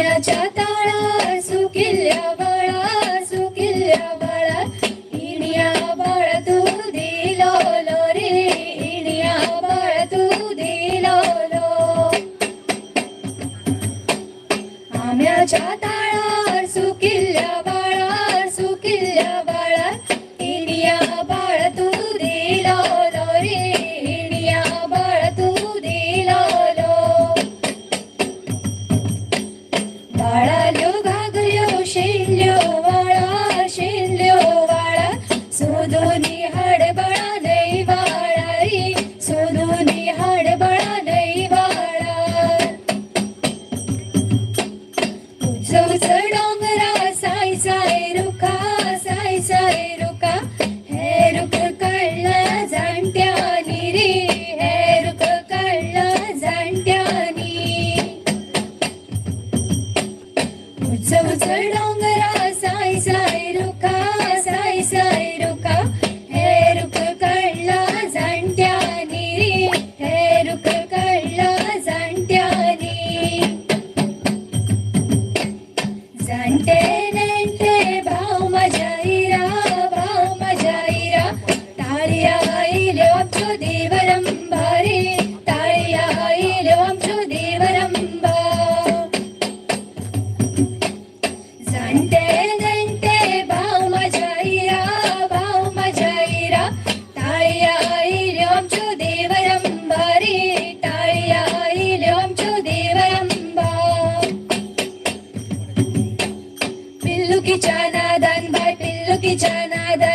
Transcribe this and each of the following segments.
सोन्याच्या ताळा सु किल्ल्या बाळा सु किल्ल्या बाळा इण्या बाळ तू दिलो लो रे इण्या बाळ तू दिलो लो आम्याच्या ताळा चौच डोंगरा साई साई रुका साई साई रुका। हे रुक कळला जाणत्यानी रे हे रुक कळला जाणत्यानी चौच डोंगरा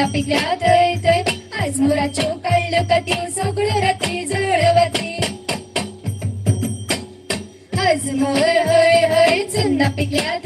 पिकला पिकला थंय थंय आज मोराच्यो काढलं कधी सगळं रात्री जळवती. आज मोर हय हय चुन्ना पिकल्या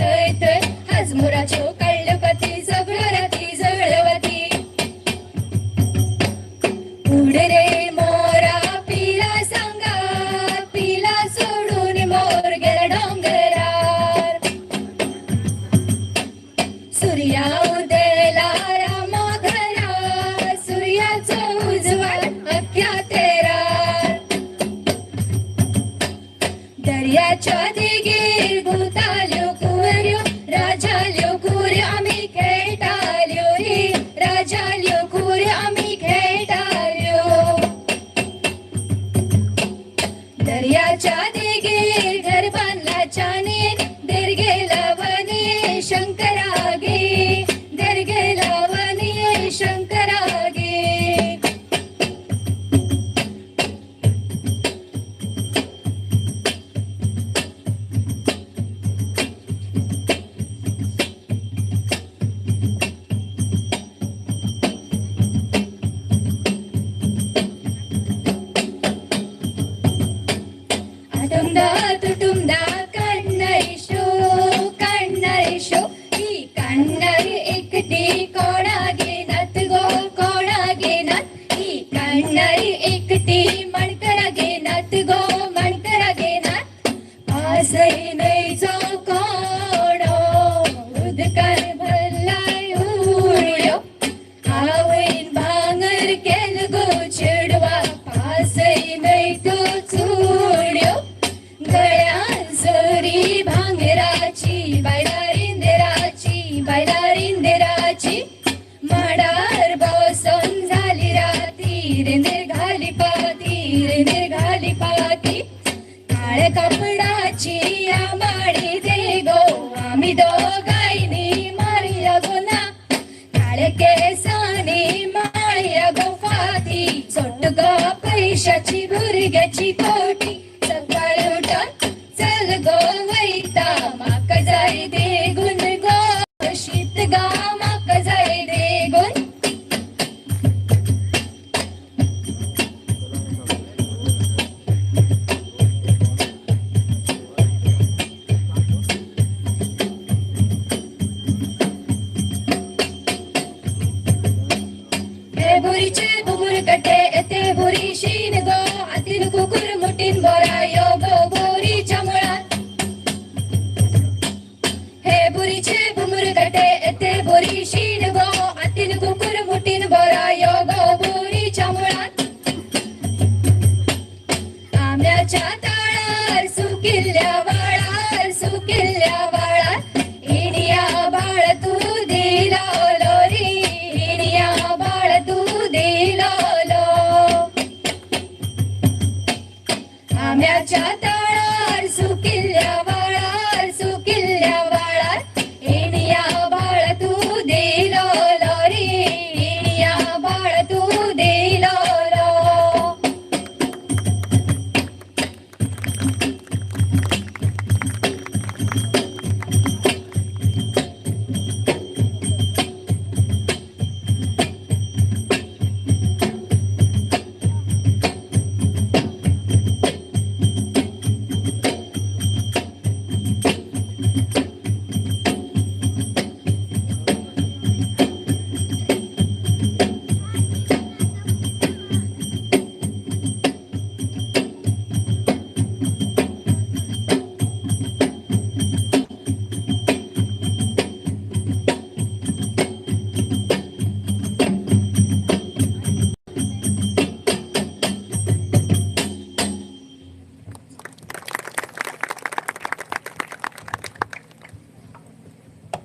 ग पैशाची भुरग्याची कोटी Sir Mutin Borayo